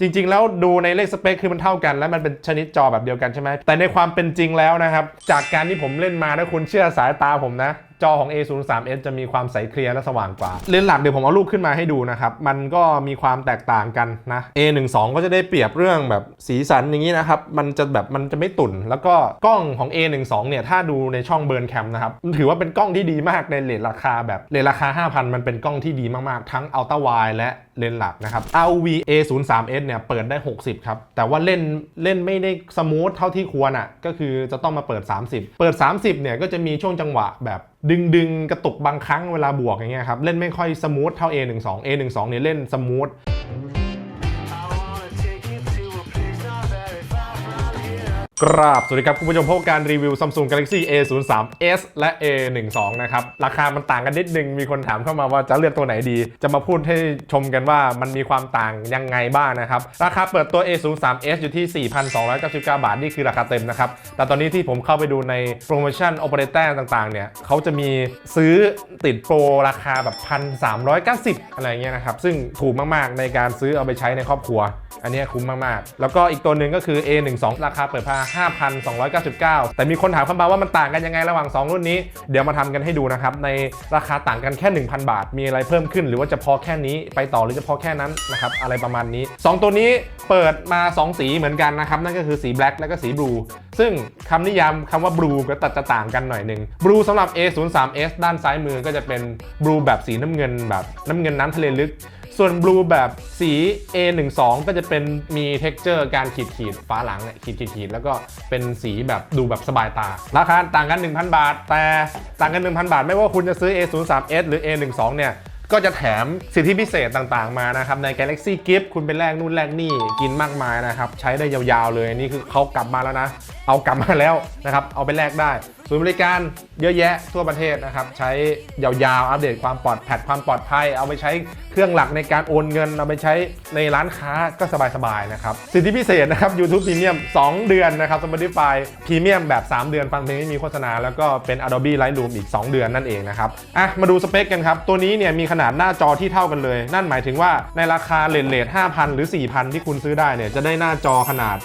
จริง ๆ แล้วดูในเลขสเปคคือมันเท่ากัน และมันเป็นชนิดจอแบบเดียวกันใช่ไหมแต่ในความเป็นจริงแล้วนะครับ จากการที่ผมเล่นมาถ้าคุณเชื่อสายตาผมนะจอของ A03s จะมีความใสเคลียร์และสว่างกว่า เลนส์หลักเดี๋ยวผมเอารูปขึ้นมาให้ดูนะครับ มันก็มีความแตกต่างกันนะ A12 ก็จะได้เปรียบเรื่องแบบสีสันอย่างนี้นะครับ มันจะแบบมันจะไม่ตุ่น แล้วก็กล้องของ A12 เนี่ยถ้าดูในช่องเบิร์นแคมนะครับมันถือว่าเป็นกล้องที่ดีมากในเลทราคาแบบเลทราคา 5,000 มันเป็นกล้องที่ดีมากๆ ทั้งอัลตร้าไวและเลนส์หลักนะครับ ROV A03s เนี่ยเปิดได้ 60 ครับ แต่ว่าเล่นเล่นไม่ได้สมูทเท่าที่ควรอะก็คือจะต้องมาเปิด 30 เปิด 30เนี่ยก็จะมีช่วงจังหวะแบบ ดึงดึงกระตุกบางครั้งเวลาบวกอย่างเงี้ยครับ เล่นไม่ค่อยสมูทเท่า A12 A12 เนี่ยเล่นสมูท ราบสวัสดีครับ คุณผู้ชมพบการรีวิว Samsung Galaxy A03s และ A12 นะครับ ราคามันต่างกันนิดนึง มีคนถามเข้ามาว่าจะเลือกตัวไหนดี จะมาพูดให้ชมกันว่ามันมีความต่างยังไงบ้างนะครับ ราคาเปิดตัว A03s อยู่ที่ 4,299 บาท นี่คือราคาเต็มนะครับ แต่ตอนนี้ที่ผมเข้าไปดูในโปรโมชั่นโอเปอเรเตอร์ต่างๆ เนี่ยเขาจะมีซื้อติดโปรราคาแบบ 1,390 อะไรเงี้ยนะครับ ซึ่งถูกมากๆในการซื้อเอาไปใช้ในครอบครัว อันนี้คุ้มมากๆ แล้วก็อีกตัวหนึ่งก็คือ A12 ราคาเปิดพา5,299 แต่มีคนถามเข้ามาว่ามันต่างกันยังไงระหว่าง 2 รุ่นนี้ เดี๋ยวมาทำกันให้ดูนะครับ ในราคาต่างกันแค่ 1,000 บาท มีอะไรเพิ่มขึ้น หรือว่าจะพอแค่นี้ไปต่อหรือจะพอแค่นั้นนะครับอะไรประมาณนี้ 2 ตัวนี้เปิดมา 2 สีเหมือนกันนะครับ นั่นก็คือสี black และก็สี blue ซึ่งคำนิยามคำว่า blue ก็ตัดจะต่างกันหน่อยหนึ่ง blue สำหรับ A03s ด้านซ้ายมือก็จะเป็น blue แบบสีน้ำเงินแบบน้ำเงินน้ำทะเลลึก ส่วนบลูแบบสี A12 ก็จะเป็นมี t e x t อร์การขีดขีดๆฝาหลังเนี่ยขีดขีดขีดแล้วก็เป็นสีแบบดูแบบสบายตา ราคาต่างกัน 1,000 บาท แต่ต่างกัน 1,000 บาท ไม่ว่าคุณจะซื้อ A03s หรือ A12 เนี่ยก็จะแถมสิทธิพิเศษต่างๆมานะครับ ใน Galaxy Gift คุณเป็นแลกนู่นแลกนี่กินมากมายนะครับ ใช้ได้ยาวๆเลยนี่คือเขากลับมาแล้วนะ เอากลับมาแล้วนะครับ เอาไปแลกได้ศูนย์บริการเยอะแยะทั่วประเทศนะครับ ใช้ยาวๆ อัปเดตความปลอดแพทความปลอดภัย เอาไปใช้เครื่องหลักในการโอนเงิน เอาไปใช้ในร้านค้าก็สบายๆนะครับ สิทธิพิเศษนะครับ YouTube Premium 2 เดือนนะครับ Spotify Premium แบบ 3 เดือนฟังเพลงไม่มีโฆษณา แล้วก็เป็น Adobe Lightroom อีก 2 เดือนนั่นเองนะครับอะมาดูสเปคกันครับ ตัวนี้เนี่ยมีขนาดหน้าจอที่เท่ากันเลย นั่นหมายถึงว่าในราคาเลนเลท5,000 หรือ 4,000 ที่คุณซื้อได้เนี่ยจะได้หน้าจอขนาด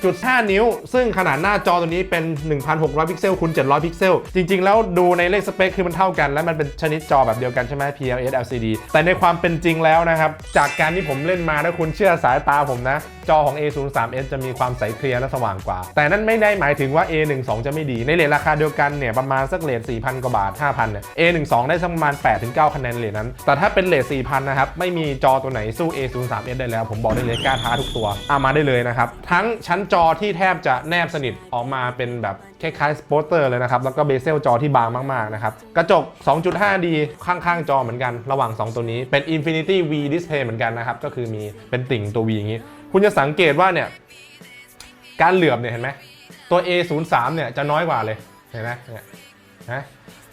6.5 นิ้ว ซึ่งขนาดหน้าจอตัวนี้เป็น 1,600 พิกเซลคูณ700 พิกเซล จริง ๆ แล้วดูในเลขสเปคคือมันเท่ากัน และมันเป็นชนิดจอแบบเดียวกันใช่ไหม PLS LCD แต่ในความเป็นจริงแล้วนะครับ จากการที่ผมเล่นมาถ้าคุณเชื่อสายตาผมนะ จอของ A03s จะมีความใสเคลียร์และสว่างกว่า แต่นั่นไม่ได้หมายถึงว่า A12 จะไม่ดี ในเลทราคาเดียวกันเนี่ยประมาณสักเลท4,000 กว่าบาท 5,000เนี่ย A12 ได้สักประมาณ 8-9 คะแนนเลทนั้น แต่ถ้าเป็นเลท4,000 นะครับ ไม่มีจอตัวไหนสู้ A03s ได้แล้ว ผมบอกได้เลยกล้าท้าทุกตัวเอามาได้เลยนะครับ ทั้งชั้นจอที่แทบจะแนบสนิทออกมาเป็นแบบคล้ายๆสปอตเตอร์เลยนะครับ แล้วก็เบเซลจอที่บางมากๆนะครับ กระจก 2.5D ข้างๆ จอเหมือนกัน ระหว่าง 2 ตัวนี้ เป็น Infinity V Display เหมือนกันนะครับ ก็คือมีเป็นติ่งตัว V อย่างนี้ คุณจะสังเกตว่าเนี่ยการเหลือบเนี่ยเห็นไหมตัว A03 เนี่ยจะน้อยกว่าเลยเห็นไหมเนี่ยนะ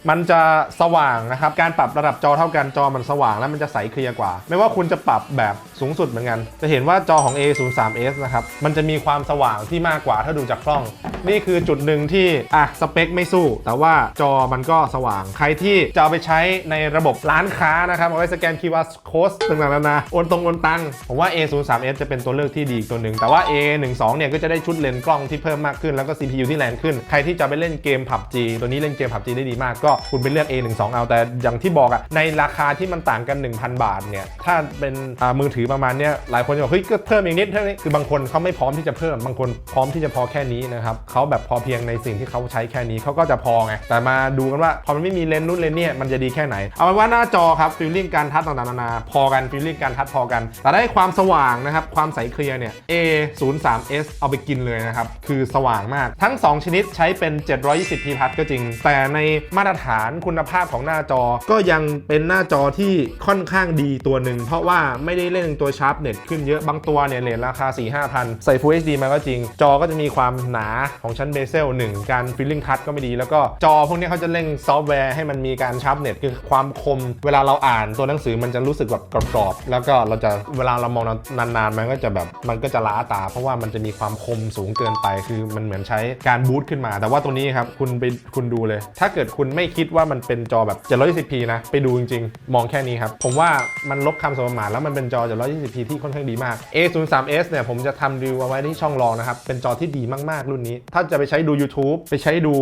มันจะสว่างนะครับ การปรับระดับจอเท่ากันจอมันสว่างแล้วมันจะใสเคลียร์กว่า ไม่ว่าคุณจะปรับแบบสูงสุดเหมือนกัน จะเห็นว่าจอของ A03s นะครับ มันจะมีความสว่างที่มากกว่าถ้าดูจากกล้อง นี่คือจุดหนึ่งที่อะสเปคไม่สู้ แต่ว่าจอมันก็สว่าง ใครที่จะเอาไปใช้ในระบบร้านค้านะครับเอาไว้สแกน QR code ต่างๆนานาโอนตรงโอนตังผมว่า A03s จะเป็นตัวเลือกที่ดีอีกตัวหนึ่งแต่ว่า A12 เนี่ยก็จะได้ชุดเลนส์กล้องที่เพิ่มมากขึ้นแล้วก็ CPU ที่แรงขึ้น ใครที่จะไปเล่นเกม PUBG ตัวนี้เล่นเกม PUBG ได้ดีมากก็คุณไปเลือก A12 เอาแต่อย่างที่บอกอะในราคาที่มันต่างกัน 1,000 บาทเนี่ยถ้าเป็นมือถือประมาณเนี้ยหลายคนจะบอกเฮ้ยก็เพิ่มอีกนิดเท่านี้คือบางคนเขาไม่พร้อมที่จะเพิ่มบางคนพร้อมที่จะพอแค่นี้นะครับเขาแบบพอเพียงในสิ่งที่เขาใช้แค่นี้เขาก็จะพอไงแต่มาดูกันว่าพอมันไม่มีเลนส์นู่นเลนส์นี่มันจะดีแค่ไหน เอาเป็นว่าหน้าจอครับฟิลลิ่งการทัชต่างๆนานาพอกันฟิลลิ่งการทัชพอกัน แต่ได้ความสว่างนะครับความใสเคลียร์เนี่ย A03s เอาไปกินเลยนะครับคือสว่างมากทั้ง 2 ชนิดใช้เป็น 720p พัทก็จริง แต่ในมาตรฐานคุณภาพของหน้าจอก็ยังเป็นหน้าจอที่ค่อนข้างดีตัวหนึ่งเพราะว่าไม่ได้เล่นตัวชาร์ปเน็ตขึ้นเยอะบางตัวเนี่ยเลทราคา4 5 0 0 0 ใส่ Full HD มาก็จริง จอก็จะมีความหนาของชั้นเบเซลหนึ่งการฟิลลิ่งทัชก็ไม่ดี แล้วก็จอพวกนี้เขาจะเร่งซอฟต์แวร์ให้มันมีการชาร์ปเน็ตคือความคม เวลาเราอ่านตัวหนังสือมันจะรู้สึกแบบกรอบๆแล้วก็เราจะเวลาเรามองนานๆ มันก็จะแบบมันก็จะล้าตา เพราะว่ามันจะมีความคมสูงเกินไป คือมันเหมือนใช้การบูตขึ้นมา แต่ว่าตัวนี้ครับคุณไปคุณดูเลย ถ้าเกิดคุณไม่คิดว่ามันเป็นจอแบบ 720p นะ ไปดูจริงๆ มองแค่นี้ครับ ผมว่ามันลบคำสมมาทแล้วมันเป็นจอ 720p ที่ค่อนข้างดีมาก A03s เนี่ยผมจะทำรีวิวเอาไว้ที่ช่องรองนะครับ เป็นจอที่ดีมากๆรุ่นนี้ถ้าจะไปใช้ดู YouTube ไปใช้ดู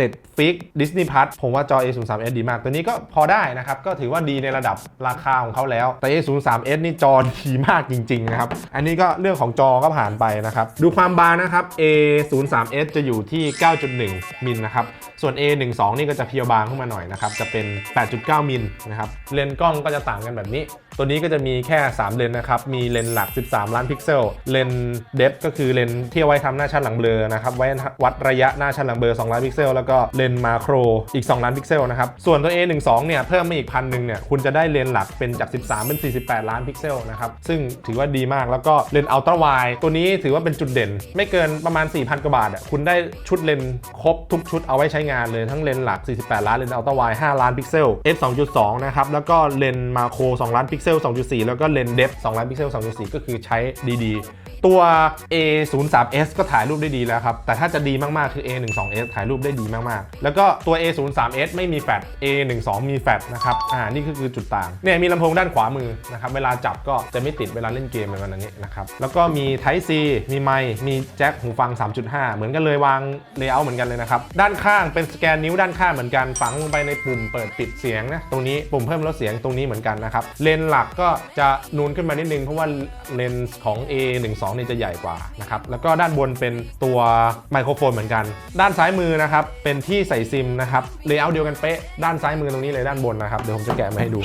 Netflix Disney Plus ผมว่าจอ A03s ดีมาก ตัวนี้ก็พอได้นะครับ ก็ถือว่าดีในระดับราคาของเขาแล้ว แต่ A03s นี่จอดีมากจริงๆนะครับ อันนี้ก็เรื่องของจอก็ผ่านไปนะครับ ดูความบางนะครับ A03s จะอยู่ที่ 9.1 มิลนะครับ ส่วน A12 นี่ก็จะเพียวบางขึ้นมาหน่อยนะครับ จะเป็น 8.9 มิลนะครับ เลนส์กล้องก็จะต่างกันแบบนี้ ตัวนี้ก็จะมีแค่ 3 เลนส์นะครับ มีเลนส์หลัก 13 ล้านพิกเซล เลนส์เดฟก็คือเลนส์ที่เอาไว้ทำหน้าชั้นหลังเบลอนะครับไว้วัดระยะหน้าชั้นหลังเบลอ2ล้านพิกเซลแล้วก็เลนส์มาโครอีก 2 ล้านพิกเซลนะครับ ส่วนตัว A12 เนี่ยเพิ่มมาอีกพันหนึ่งเนี่ยคุณจะได้เลนส์หลักเป็นจาก 13 เป็น 48 ล้านพิกเซลนะครับ ซึ่งถือว่าดีมากแล้วก็เลนส์อัลตร้าไวตัวนี้ถือว่าเป็นจุดเด่น ไม่เกินประมาณ 4,000 กว่าบาทอะคุณได้ชุดเลนส์ครบทุกชุดเอาไว้ใช้งานเลยทั้งเลนส์หลัก 48 ล้านเลนส์อัลตร้าไว5ล้านพิกเซล f 2.2นะครับแล้วก็เลนส์มาโคร2ล้านพิกเซล2.4 แล้วก็เลนส์เดฟ2ล้านพิกเซล2.4 ก็คือใช้ดีๆ ตัว A03s ก็ถ่ายรูปได้ดีแล้วครับ แต่ถ้าจะดีมากๆ คือ A12s ถ่ายรูปได้ดีมากๆ แล้วก็ตัว A03s ไม่มีแฟลช A12 มีแฟลชนะครับ อ่า นี่คือจุดต่าง เนี่ยมีลำโพงด้านขวามือนะครับ เวลาจับก็จะไม่ติดเวลาเล่นเกมประมาณนี้นะครับ แล้วก็มี Type C มีไมค์ มีแจ็คหูฟัง 3.5 เหมือนกันเลยวางเลเยอร์เหมือนกันเลยนะครับ ด้านข้างเป็นสแกนนิ้วด้านข้างเหมือนกันฝังลงไปในปุ่มเปิดปิดเสียงนะ ตรงนี้ปุ่มเพิ่มลดเสียงตรงนี้เหมือนกันนะครับ เลนส์หลักก็จะนูนขึ้นมานิดนึงเพราะว่าเลนส์ของ A12 เนี่จะใหญ่กว่านะครับแล้วก็ด้านบนเป็นตัวไมโครโฟนเหมือนกัน ด้านซ้ายมือนะครับเป็นที่ใส่ซิมนะครับเลเยอร์เดียวกันเป๊ะด้านซ้ายมือตรงนี้เลยด้านบนนะครับเดี๋ยวผมจะแกะมาให้ดู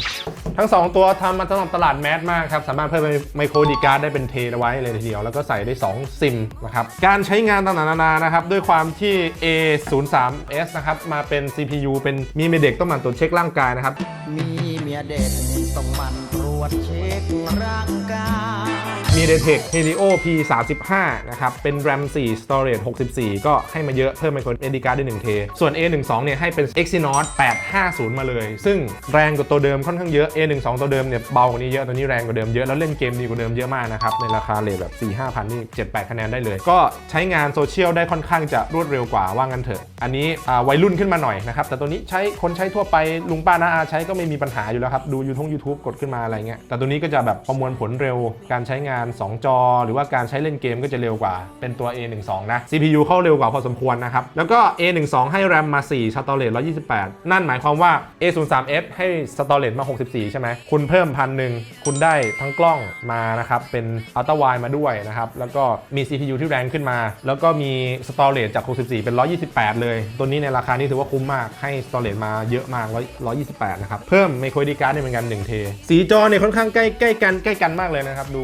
ทั้ง 2 ตัวทำมาสำหรับตลาดแมสมากครับสามารถเพิ่มไมโครดีการ์ดได้เป็นเทเอาไว้เลยทีเดียว แล้วก็ใส่ได้ 2 ซิมนะครับการใช้งานต่างๆนานานะครับด้วยความที่ A03s นะครับมาเป็น CPU เป็นมีเมเด็กต้องมันตรวจเช็คร่างกายนะครับมีเมียเด็ดต้องมัน วจเช็คร่างกายมี d e t e c Helio P35 นะครับ เป็น RAM 4 Storage 64 ก็ให้มาเยอะเพิ่มไมโคร SD card ได้1เทส่วน A12 เนี่ยให้เป็น Exynos 850 มาเลย ซึ่งแรงกว่าตัวเดิมค่อนข้างเยอะ A12 ตัวเดิมเนี่ยเบากว่านี้เยอะ ตัวนี้แรงกว่าเดิมเยอะ แล้วเล่นเกมดีกว่าเดิมเยอะมากนะครับ ในราคาเลทแบบ 4 5พันนี่ 7-8 คะแนนได้เลย ก็ใช้งานโซเชียลได้ค่อนข้างจะรวดเร็วกว่าว่างั้นเถอะ อันนี้วัยรุ่นขึ้นมาหน่อยนะครับ แต่ตัวนี้ใช้คนใช้ทั่วไปลุงป้าน้าอาใช้ก็ไม่มีปัญหาอยู่แล้วครับ ดูยูทง YouTube กดขึ้นมาอะไรเงี้ยแต่ตัวนี้ก็จะแบบประมวลผลเร็วการใช้งาน 2 จอ หรือว่าการใช้เล่นเกมก็จะเร็วกว่าเป็นตัว A12 นะ CPU เข้าเร็วกว่าพอสมควรนะครับ แล้วก็ A12 ให้ RAM มา 4 Storage 128 นั่นหมายความว่า A03s ให้ Storage มา 64 ใช่ไหมคุณเพิ่มพันหนึ่งคุณได้ทั้งกล้องมานะครับเป็น Ultra Wide มาด้วยนะครับแล้วก็มี CPU ที่แรงขึ้นมา แล้วก็มี Storage จาก 64 เป็น 128 เลย ตัวนี้ในราคานี้ถือว่าคุ้มมากให้ Storage มาเยอะมาก 128 นะครับเพิ่ม Micro SD card เนี่ยเหมือนกัน1เทสีจอเนี่ยค่อนข้างใกล้ใกล้กันใกล้กันมากเลยนะครับ ดู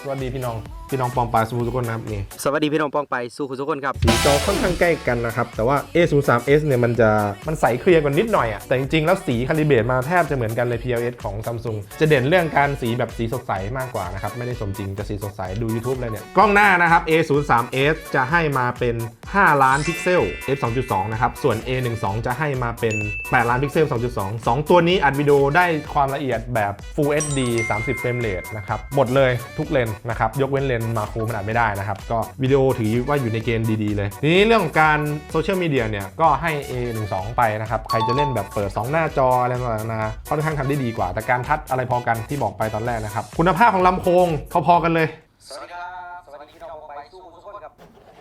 สวัสดีพี่น้อง พี่น้องปองปลายสมูทุกคนนะครับนี่สวัสดีพี่น้องป้องไปสู้คุณทุกคนครับ สีจอค่อนข้างใกล้กันนะครับ แต่ว่า A03s เนี่ยมันจะมันใสเคลียร์กว่านิดหน่อยอะแต่จริงๆ แล้วสีคาลิเบรตมาแทบจะเหมือนกันเลย PLS ของ Samsung จะเด่นเรื่องการสีแบบสีสดใสมากกว่านะครับ ไม่ได้สมจริงจะสีสดใสดู YouTube เลยเนี่ย กล้องหน้านะครับ A03s จะให้มาเป็น 5 ล้านพิกเซล f 2.2นะครับส่วน A12 จะให้มาเป็น 8 ล้านพิกเซล 2.2 2 ตัวนี้อัดวิดีโอได้ความละเอียดแบบ Full HD 30 เฟรมเรทนะครับหมดเลยทุกเลนส์นะครับยกเว้นเลนส์มาโครมันอัดไม่ได้นะครับ ก็วิดีโอถือว่าอยู่ในเกณฑ์ดีๆเลย ทีนี้เรื่องของการโซเชียลมีเดียเนี่ยก็ให้ A12 ไปนะครับ ใครจะเล่นแบบเปิด 2 หน้าจออะไรต่างๆนานาค่อนข้างทำได้ดีกว่า แต่การทัดอะไรพอกันที่บอกไปตอนแรกนะครับ คุณภาพของลำโพงพอๆกันเลย สวัสดีครับ สวัสดีพี่น้องป้องไปสู้คุณทุกคนครับ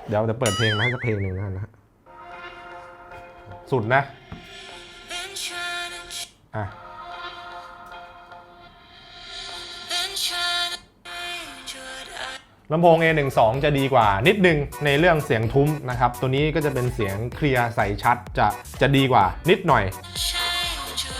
เดี๋ยวเดี๋ยวเปิดเพลงมาให้สักเพลงหนึ่งนะฮะสุดนะ Been trying to, ch- อะ ลำโพง A12 จะดีกว่านิดนึงในเรื่องเสียงทุ้มนะครับ ตัวนี้ก็จะเป็นเสียงเคลียร์ใสชัดจะจะดีกว่านิดหน่อย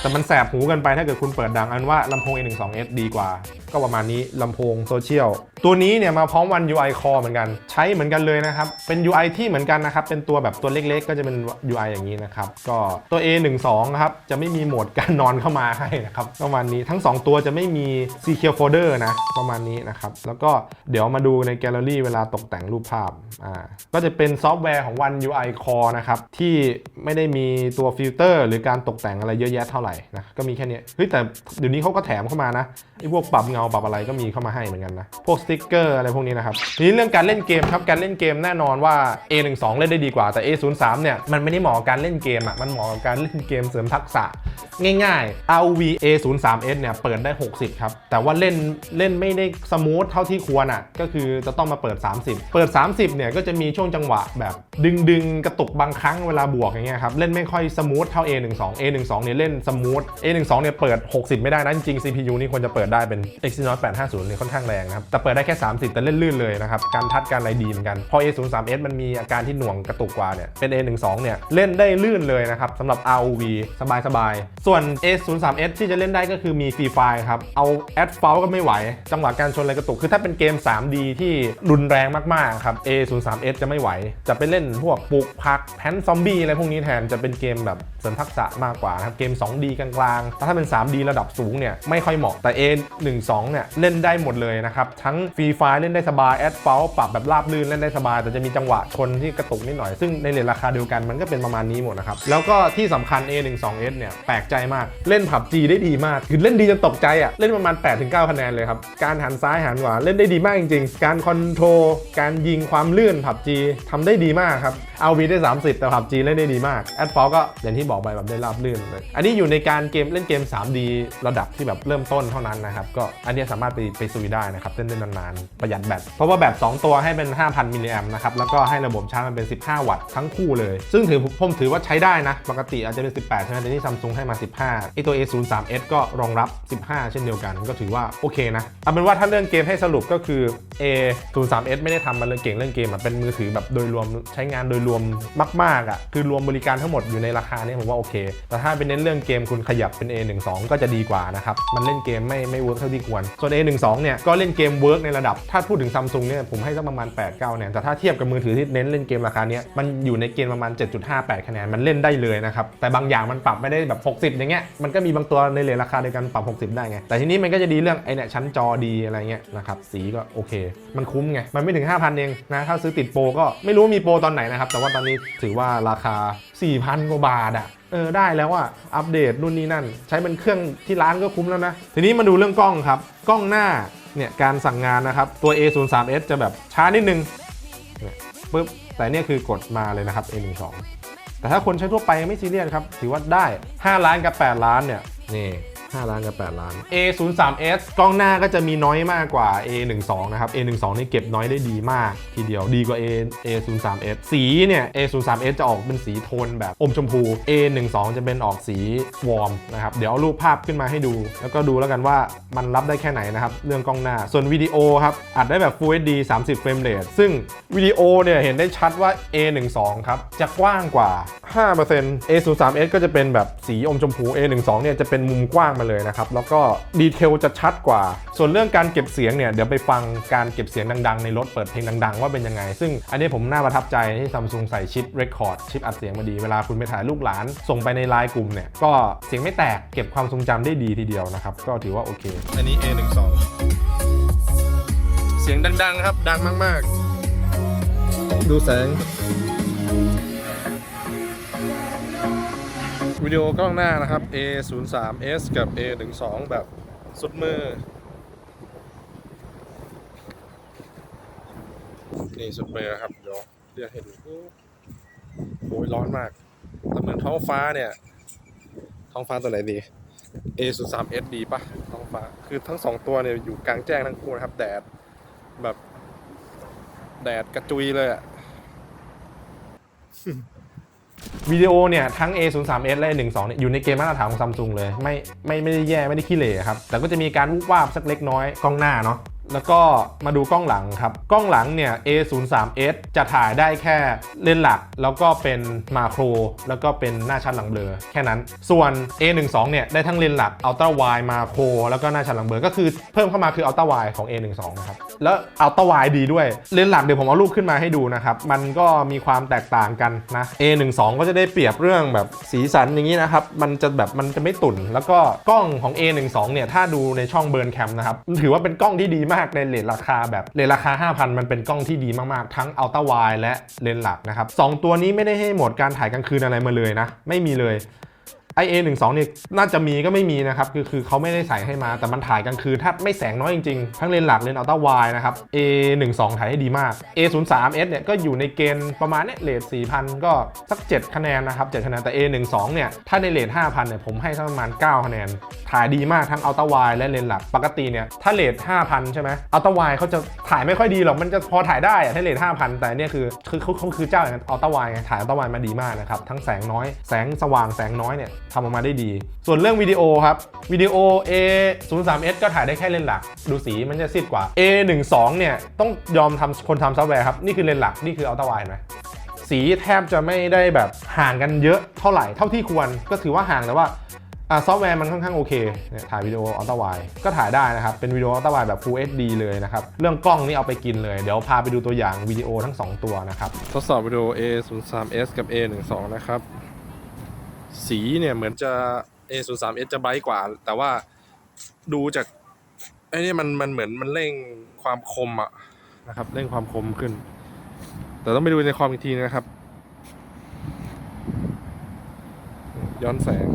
แต่มันแสบหูกันไปถ้าเกิดคุณเปิดดังอันว่าลำโพง A12s ดีกว่า ก็ประมาณนี้ลำโพงโซเชียลตัวนี้เนี่ยมาพร้อมวัน UI Core เหมือนกันใช้เหมือนกันเลยนะครับเป็น UI ที่เหมือนกันนะครับเป็นตัวแบบตัวเล็กๆ ก็จะเป็น UI อย่างนี้นะครับก็ตัว A12 ครับจะไม่มีโหมดการนอนเข้ามาให้นะครับประมาณนี้ทั้ง 2 ตัวจะไม่มี Secure Folder นะประมาณนี้นะครับแล้วก็เดี๋ยวมาดูในแกลเลอรี่เวลาตกแต่งรูปภาพอ่าก็จะเป็นซอฟต์แวร์ของ One UI Core นะครับที่ไม่ได้มีตัวฟิลเตอร์หรือการตกแต่งอะไรเยอะแยะเท่าไหร่นะก็มีแค่เนี้ยเฮ้ยแต่เดี๋ยวนี้เขาก็แถมเข้ามานะ ไอ้พวกปรับเงาปรับอะไรก็มีเข้ามาให้เหมือนกันนะ พวกสติ๊กเกอร์อะไรพวกนี้นะครับ ทีนี้เรื่องการเล่นเกมครับ การเล่นเกมแน่นอนว่า A12 เล่นได้ดีกว่า แต่ A03 เนี่ยมันไม่ได้เหมาะกับการเล่นเกมอะ มันเหมาะกับการเล่นเกมเสริมทักษะง่ายๆ ROV A03S เนี่ยเปิดได้ 60 ครับ แต่ว่าเล่นเล่นไม่ได้สมูทเท่าที่ควรอะ ก็คือจะต้องมาเปิด 30 เปิด 30 เนี่ยก็จะมีช่วงจังหวะแบบ ดึงดึงๆกระตุกบางครั้งเวลาบวกอย่างเงี้ยครับ เล่นไม่ค่อยสมูทเท่า A12 A12 เนี่ยเล่นสมูท A12 เนี่ยเปิด 60 ไม่ได้นะจริงๆ CPU นี่ควรจะเปิดได้เป็น Exynos 850เนี่ยค่อนข้างแรงนะครับ แต่เปิดได้แค่ 30 แต่เล่นลื่นเลยนะครับ การทัดการอะไรดีเหมือนกัน พอ A03S มันมีอาการที่หน่วงกระตุกกว่าเนี่ยเป็น A12 เนี่ยเล่นได้ลื่นเลยนะครับสำหรับ ROV สบายๆส่วน A03S ที่จะเล่นได้ก็คือมีฟรีไฟครับ เอาแอดเฟลก็ไม่ไหว จังหวะการชนอะไรกระตุก คือถ้าเป็นเกม 3D ที่รุนแรงมากๆครับ A03S จะไม่ไหว จะไปเล่นพวกปลูกผักแพนซอมบี้อะไรพวกนี้แทนจะเป็นเกมแบบ ริมทักษะมากกว่านะครับเกม 2D กลางๆแต่ถ้าเป็น 3D ระดับสูงเนี่ยไม่ค่อยเหมาะแต่ A12 เนี่ยเล่นได้หมดเลยนะครับทั้งฟรีไฟเล่นได้สบายแอดเฟลปรับแบบราบลื่นเล่นได้สบาย แต่จะมีจังหวะชนที่กระตุกนิดหน่อยซึ่งในเรทราคาเดียวกันมันก็เป็นประมาณนี้หมดนะครับแล้วก็ที่สำคัญ A12S เนี่ยแปลกใจมากเล่น PUBG ได้ดีมากคือเล่นดีจนตกใจอะ่ะเล่นประมาณ8-9คะแนนเลยครับการหันซ้ายหันขวาเล่นได้ดีมากจริงๆ การคอนโทรลการยิงความลื่น PUBG ทำได้ดีมากครับเอาวีได้ 30 แต่ PUBG เล่นได้ดีมากแอดฟอก็อย่างที่บอกไปแบบได้ราบลื่นเลยอันนี้อยู่ในการเกมเล่นเกม 3D ระดับที่แบบเริ่มต้นเท่านั้นนะครับ ก็อันนี้สามารถไปไปซุยได้นะครับเล่นได้นานๆ ประหยัดแบต เพราะว่าแบต2ตัวให้เป็น 5,000 มิลลิแอมนะครับ แล้วก็ให้ระบบชาร์จมันเป็น 15 วัตต์ทั้งคู่เลย ซึ่งถือผมถือว่าใช้ได้นะ ปกติอาจจะเป็น 18 ใช่ไหมแต่นี่ซัมซุงให้มา 15ไอตัว A03S ก็รองรับ 15 เช่นเดียวกัน ก็ถือว่าโอเคนะเอาเป็นว่าถ้าเรื่องเกมให้สรุปก็คือ A03S ไม่ได้ทำมาเรื่องเก่งเรื่องเกมเป็นมือถือแบบโดยรวมใช้งานโดยรวมมากๆอะคือรวมบริการทั้งหมดอยู่ในราคานี้ผมว่าโอเค แต่ถ้าเป็นเน้นเรื่องเกมคุณขยับเป็น A12 ก็จะดีกว่านะครับ มันเล่นเกมไม่ไม่เวิร์กเท่าที่ควร ส่วน A12 เนี่ยก็เล่นเกมเวิร์กในระดับ ถ้าพูดถึงซัมซุงเนี่ยผมให้สักประมาณ 8-9เนี่ยแต่ถ้าเทียบกับมือถือที่เน้นเล่นเกมราคาเนี้ยมันอยู่ในเกณฑ์ประมาณ 7.58 คะแนน มันเล่นได้เลยนะครับ แต่บางอย่างมันปรับไม่ได้แบบ 60 อย่างเงี้ย มันก็มีบางตัวในเลทราคาเดียวกันปรับ 60 ได้ไง แต่ทีนี้มันก็จะดีเรื่องไอเนี่ยชั้นจอดีอะไรเงี้ยนะครับสีก็โอเค มันคุ้มไงมันไม่ถึง5,000เองนะถ้าซื้อติดโปรก็ไม่รู้มีโปรตอนไหนนะครับแต่ว่าตอนนี้ถือว่าราคา 4,000 กว่าบาทอะเออได้แล้วอะอัปเดตนู่นนี่นั่น ใช้เป็นเครื่องที่ร้านก็คุ้มแล้วนะ ทีนี้มาดูเรื่องกล้องครับ กล้องหน้าเนี่ยการสั่งงานนะครับ ตัว A03S จะแบบช้านิดนึงเนี่ยปึ๊บแต่เนี่ยคือกดมาเลยนะครับ A12 แต่ถ้าคนใช้ทั่วไปไม่ซีเรียสครับถือว่าได้ 5 ล้านกับ 8 ล้านเนี่ยนี่ 5 ล้านกับ 8 ล้าน A03s กล้องหน้าก็จะมีน้อยมากกว่า A12 นะครับ A12 นี่เก็บน้อยได้ดีมาก ทีเดียวดีกว่า A A03s สีเนี่ย A03s จะออกเป็นสีโทนแบบอมชมพู A12 จะเป็นออกสีวอร์มนะครับ เดี๋ยวเอารูปภาพขึ้นมาให้ดู แล้วก็ดูแล้วกันว่ามันรับได้แค่ไหนนะครับ เรื่องกล้องหน้า ส่วนวิดีโอครับ อัดได้แบบ Full HD 30 เฟรมเรทซึ่งวิดีโอเนี่ยเห็นได้ชัดว่า A12 ครับจะกว้างกว่า 5% A03s ก็จะเป็นแบบสีอมชมพู A12 เนี่ยจะเป็นมุมกว้างมาเลยนะครับแล้วก็ดีเทลจะชัดกว่า ส่วนเรื่องการเก็บเสียงเนี่ยเดี๋ยวไปฟังการเก็บเสียงดังๆ ในรถเปิดเพลงดังๆ ว่าเป็นยังไง ซึ่งอันนี้ผมน่าประทับใจที่ซัมซุงใส่ชิปเรคคอร์ดชิปอัดเสียงมาดีเวลาคุณไปถ่ายลูกหลาน ส่งไปในไลน์กลุ่มเนี่ยก็เสียงไม่แตกเก็บความทรงจำได้ดีทีเดียวนะครับก็ถือว่าโอเค อันนี้ A12 เสียงดังๆครับดังมากๆ ดูแสง วิดีโอกล้องหน้านะครับ A03s กับ A12 แบบสุดมือ นี่สุดมือครับ เดี๋ยวเรียกให้ดูโอ้ยร้อนมากแต่เหมือนท้องฟ้าเนี่ย ท้องฟ้าตัวไหนดี A03s ดีปะท้องฟ้า คือทั้งสองตัวเนี่ยอยู่กลางแจ้งทั้งคู่นะครับ แดด แบบ แดดกระจุยเลยอะ วิดีโอเนี่ยทั้ง A03s และ A12 เนี่ยอยู่ในเกมมาตรฐานของซัมซุงเลย ไม่ไม่ไม่ได้แย่ไม่ได้ขี้เหร่ครับ แต่ก็จะมีการวุบวาบสักเล็กน้อยกล้องหน้าเนาะ แล้วก็มาดูกล้องหลังครับ กล้องหลังเนี่ย A03s จะถ่ายได้แค่เลนส์หลัก แล้วก็เป็นมาโคร แล้วก็เป็นหน้าชัดหลังเบลอแค่นั้น ส่วน A12 เนี่ยได้ทั้งเลนส์หลักอัลตร้าไวมาโคร แล้วก็หน้าชัดหลังเบลอก็คือเพิ่มเข้ามาคืออัลตร้าไวของ A12 นะครับแล้วอัลตร้าไวดีด้วยเลนส์หลักเดี๋ยวผมเอารูปขึ้นมาให้ดูนะครับมันก็มีความแตกต่างกันนะ A12 ก็จะได้เปรียบเรื่องแบบสีสันอย่างนี้นะครับมันจะแบบมันจะไม่ตุ่น แล้วก็กล้องของ A12 เนี่ยถ้าดูในช่องเบิร์นแคมนะครับถือว่าเป็นกล้องที่ดีมากในเลนราคาแบบเลนราคา 5,000 มันเป็นกล้องที่ดีมากๆ ทั้งอัลตร้าไวและเลนส์หลักนะครับสองตัวนี้ไม่ได้ให้โหมดการถ่ายกลางคืนอะไรมาเลยนะ ไม่มีเลย ไอเอหนึ่งสองเนี่ยน่าจะมีก็ไม่มีนะครับคือคือเขาไม่ได้ใส่ให้มาแต่มันถ่ายกลางคืนถ้าไม่แสงน้อยจริงๆ ทั้งเลนส์หลักเลนส์อัลตร้าไวนะครับ A 1 2 ถ่ายให้ดีมาก A 0 3 S เนี่ยก็อยู่ในเกณฑ์ประมาณเนี่ยเลท4,000 ก็สัก 7 คะแนนนะครับ7คะแนนแต่ A 1 2 เนี่ยถ้าในเลท5,000เนี่ยผมให้สักประมาณ 9 คะแนน ถ่ายดีมากทั้งอัลตร้าไวและเลนส์หลักปกติเนี่ยถ้าเลท5,000 ใช่ไหมอัลตร้าไวเขาจะถ่ายไม่ค่อยดีหรอกมันจะพอถ่ายได้อะถ้าเลท5,000 แต่เนี่ยคือคือเขาคือเจ้าอย่างอัลตร้าไวถ่ายอัลตร้าไวมาดีมากนะครับทั้งแสงน้อยแสงสว่างแสงน้อยเนี่ยทำออกมาได้ดี ส่วนเรื่องวิดีโอครับ วิดีโอ A 0 3 S ก็ถ่ายได้แค่เลนส์หลัก ดูสีมันจะซีดกว่า A 1 2 เนี่ย ต้องยอมทำคนทำซอฟต์แวร์ครับ นี่คือเลนส์หลัก นี่คืออัลตร้าไวเห็นไหมสีแทบจะไม่ได้แบบห่างกันเยอะเท่าไหร่เท่าที่ควรก็ถือว่าห่างแต่ว่าซอฟต์แวร์มันค่อนข้างโอเคเนี่ยถ่ายวิดีโออัลตร้าไวก็ถ่ายได้นะครับ เป็นวิดีโออัลตร้าไวแบบ Full HD เลยนะครับ เรื่องกล้องนี่เอาไปกินเลย เดี๋ยวพาไปดูตัวอย่างวิดีโอทั้งสองตัวนะครับ ทดสอบวิดีโอ A 0 3 S กับ A 1 2 นะครับ สีเนี่ยเหมือนจะ A 0 3 S จะไบกว่า แต่ว่าดูจากไอ้นี่มันมันเหมือนมันเร่งความคมอะนะครับ เร่งความคมขึ้น แต่ต้องไปดูในคอมอีกทีนะครับ ย้อนแสง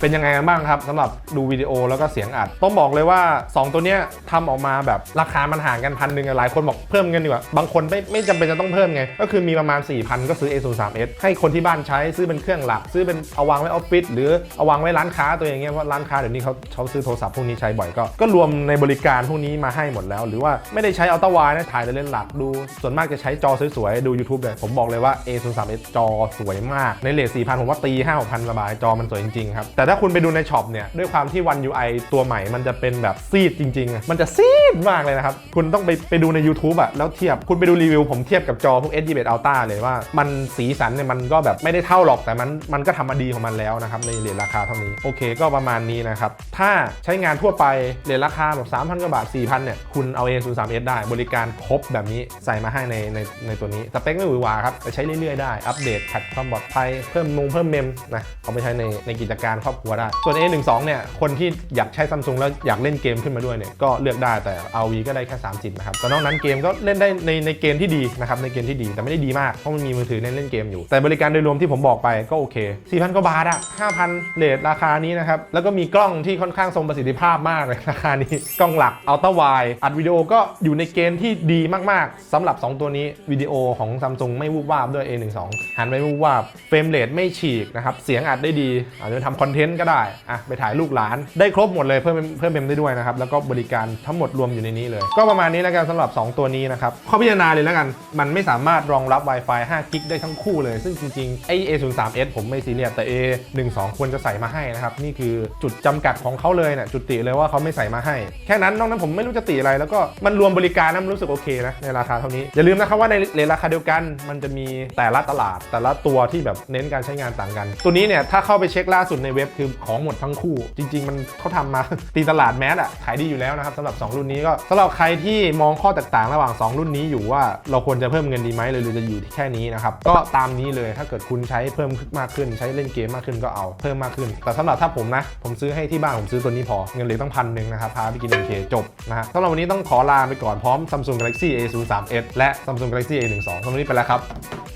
เป็นยังไงกันบ้างครับสำหรับดูวิดีโอแล้วก็เสียงอัด ต้องบอกเลยว่า 2 ตัวเนี้ยทำออกมาแบบราคามันห่างกันพันหนึ่งหลายคนบอกเพิ่มเงินดีกว่า บางคนไม่ไม่จำเป็นจะต้องเพิ่มไง ก็คือมีประมาณ 4,000 ก็ซื้อ A03s ให้คนที่บ้านใช้ซื้อเป็นเครื่องหลัก ซื้อเป็นเอาวางไว้ออฟฟิศหรือเอาวางไว้ร้านค้าตัวอย่างเงี้ยเพราะร้านค้าเดี๋ยวนี้เขาเขาซื้อโทรศัพท์พวกนี้ใช้บ่อยก็ก็รวมในบริการพวกนี้มาให้หมดแล้ว หรือว่าไม่ได้ใช้อัลตร้าไวนะถ่ายแต่เลนหลักดูส่วนมากจะใช้จอสวยๆดู YouTube เลยผมบอกเลยว่า A03s จอสวยมากในเลท4,000ผมว่าตี5-6,000สบายจอมันสวยจริงๆครับแต่ถ้าคุณไปดูในช็อปเนี่ยด้วยความที่ One UI ตัวใหม่มันจะเป็นแบบซีดจริงๆ มันจะซีดมากเลยนะครับ คุณต้องไปไปดูใน YouTube อะแล้วเทียบคุณไปดูรีวิวผมเทียบกับจอพวก S21 Ultra เลยว่ามันสีสันเนี่ยมันก็แบบไม่ได้เท่าหรอกแต่มันมันก็ทำมาดีของมันแล้วนะครับในเลทราคาเท่านี้โอเค ก็ประมาณนี้นะครับถ้าใช้งานทั่วไปเลทราคาแบบ3,000กว่าบาท4,000เนี่ยคุณเอา A03s ได้ บริการครบแบบนี้ใส่มาให้ในในในตัวนี้สเปคไม่หวือหวาครับแต่ใช้เรื่อยๆได้อัปเดตแพทความปลอดภัยเพิ่มมงเพิ่มเมมนะเอาไปใช้ในในกิจการครอบครัวได้ ส่วน A12 เนี่ยคนที่อยากใช้ซัมซุงแล้วอยากเล่นเกมขึ้นมาด้วยเนี่ยก็เลือกได้แต่ RV ก็ได้แค่30นะครับแต่นอกนั้นเกมก็เล่นได้ในในเกมที่ดีนะครับในเกมที่ดีแต่ไม่ได้ดีมากเพราะมันมีมือถือในเล่นเกมอยู่ แต่บริการโดยรวมที่ผมบอกไปก็โอเค 4,000กว่าบาทอะ5,000เลทราคานี้นะครับแล้วก็มีกล้องที่ค่อนข้างทรงประสิทธิภาพมากเลยราคานี้กล้องหลักอัลตร้าไวอัดวิดีโอก็อยู่ในเกณฑ์ที่ดีมากๆสำหรับ 2 ตัวนี้วิดีโอของซัมซุงไม่วูบวาบด้วย A12 หันไม่วูบวาบเฟรมเรทไม่ฉีกนะครับเสียงอัดได้ดีอาจจะทำคอนเทนต์ก็ได้อะไปถ่ายลูกหลาน ได้ครบหมดเลยเพิ่มเพิ่มเมมได้ด้วยนะครับแล้วก็บริการทั้งหมดรวมอยู่ในนี้เลย ก็ประมาณนี้แล้วกันสำหรับ 2 ตัวนี้นะครับข้อพิจารณาเลยแล้วกัน มันไม่สามารถรองรับ Wi-Fi 5กิกได้ทั้งคู่เลย ซึ่งจริงๆไอ A03s ผมไม่ซีเรียสแต่ A12 ควรจะใส่มาให้นะครับนี่คือจุดจำกัดของเขาเลยเนะจุดติเลยว่าเขาไม่ใส่มาให้ แค่นั้นนอกนั้นผมไม่รู้จะติอะไร แล้วก็มันรวมบริการนะมันรู้สึกโอเคนะในราคาเท่านี้อย่าลืมนะครับว่าในเลราคาเดียวกัน มันจะมีแต่ละตลาดแต่ละตัวที่แบบเน้นการใช้งานต่างกัน ตัวนี้เนี่ยถ้าเข้าไปเช็คล่าสุดในเว็บคือของหมดทั้งคู่ จริง ๆ มันเขาทำมา ตีตลาดแมสอะขายดีอยู่แล้วนะครับสำหรับ 2 รุ่นนี้ก็สำหรับใครที่มองข้อแตกต่างระหว่าง 2 รุ่นนี้อยู่ว่าเราควรจะเพิ่มเงินดีไหมหรือจะอยู่ที่แค่นี้นะครับก็ตามนี้เลยถ้าเกิดคุณใช้เพิ่มมากขึ้น ใช้เล่นเกมมากขึ้นก็เอาเพิ่มมากขึ้น แต่สำหรับถ้าผมนะ ผมซื้อให้ที่บ้านผมซื้อตัวนี้พอเงินเหลือตั้งพันหนึ่งนะครับพาไปกิน MK จบนะฮะสำหรับวันนี้ต้องขอลาไปก่อนพร้อม Samsung Galaxy A03s และ Samsung Galaxy A12 สำหรับวันนี้ไปแล้วครับ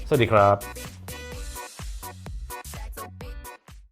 สวัสดีครับ